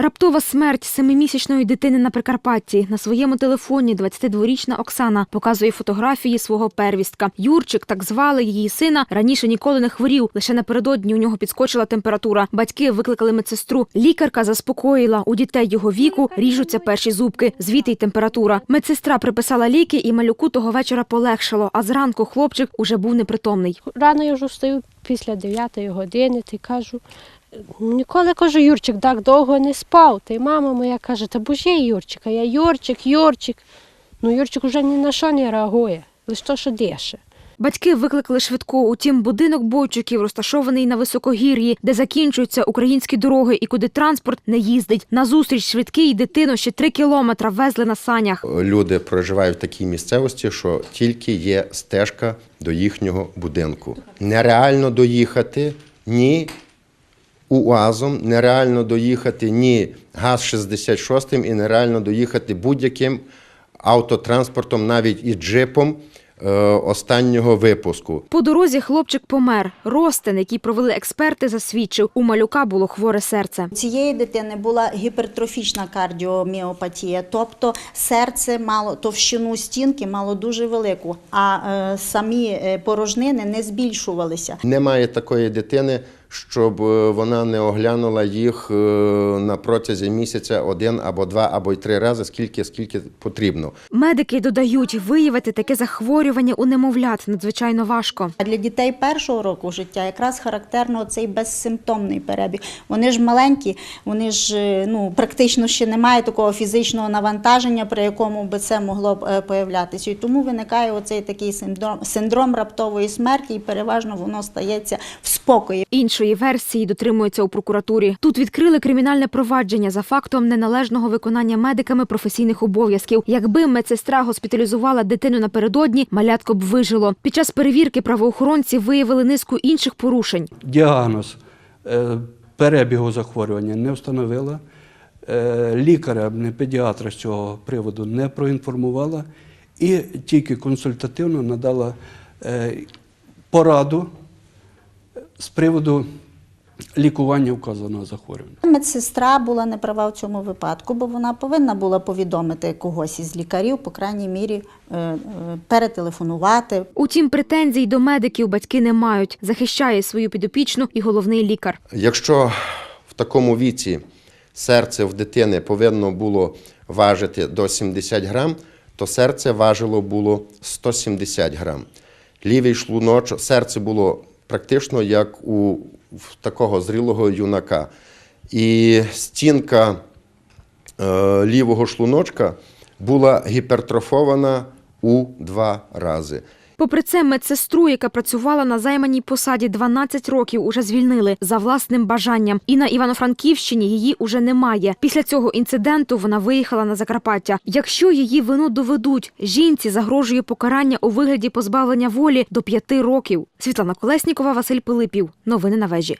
Раптова смерть семимісячної дитини на Прикарпатті. На своєму телефоні 22-річна Оксана показує фотографії свого первістка. Юрчик, так звали її сина, раніше ніколи не хворів. Лише напередодні у нього підскочила температура. Батьки викликали медсестру. Лікарка заспокоїла. У дітей його віку ріжуться перші зубки. Звідти й температура. Медсестра приписала ліки, і малюку того вечора полегшало. А зранку хлопчик уже був непритомний. Рано я вже встаю після 9 години й кажу, ніколи кажу, Юрчик так довго не спав. Та й мама моя каже, та бо ж є Юрчик, а я Юрчик, Юрчик. Ну Юрчик вже ні на що не реагує, лише то, що дише. Батьки викликали швидку. Утім, будинок бойчиків розташований на високогір'ї, де закінчуються українські дороги і куди транспорт не їздить. Назустріч швидкій дитину ще три кілометра везли на санях. Люди проживають в такій місцевості, що тільки є стежка до їхнього будинку. Нереально доїхати ні УАЗом, нереально доїхати ні ГАЗ-66 і нереально доїхати будь-яким автотранспортом, навіть і джипом е, останнього випуску. По дорозі хлопчик помер. Ростин, який провели експерти, засвідчив, у малюка було хворе серце. У цієї дитини була гіпертрофічна кардіоміопатія, тобто серце мало товщину стінки мало дуже велику, а е, самі е, порожнини не збільшувалися. Немає такої дитини, щоб е, вона не оглянула їх е, на протязі місяця один або два, або й три рази, скільки, скільки потрібно. Медики додають, виявити таке захворювання у немовлят надзвичайно важко. Для дітей першого року життя якраз характерно цей безсимптомний перебіг. Вони ж маленькі, вони ж е, ну практично ще немає такого фізичного навантаження, при якому би це могло б появлятися. І тому виникає оцей такий синдром, синдром раптової смерті, і переважно воно стається в спокої. Іншої версії дотримуються у прокуратурі. Тут відкрили кримінальне провадження за фактом неналежного виконання медиками професійних обов'язків. Якби медсестра госпіталізувала дитину напередодні, малятко б вижило. Під час перевірки правоохоронці виявили низку інших порушень. Діагноз е, перебігу захворювання не встановила. Е, Лікаря, не педіатра з цього приводу не проінформувала і тільки консультативно надала е, пораду з приводу лікування вказаного захворювання. Медсестра була не права в цьому випадку, бо вона повинна була повідомити когось із лікарів, по крайній мірі е, е, перетелефонувати, Утім, претензій до медиків батьки не мають. Захищає свою підопічну і головний лікар. Якщо в такому віці серце в дитини повинно було важити до 70 грам, то серце важило було 170 грам. Лівий шлуночок, серце було практично як у такого зрілого юнака. І стінка е, лівого шлуночка була гіпертрофована у два рази. Попри це, медсестру, яка працювала на займаній посаді 12 років, уже звільнили за власним бажанням. І на Івано-Франківщині її уже немає. Після цього інциденту вона виїхала на Закарпаття. Якщо її вину доведуть, жінці загрожує покарання у вигляді позбавлення волі до п'яти років. Світлана Колеснікова, Василь Пилипів. Новини на вежі.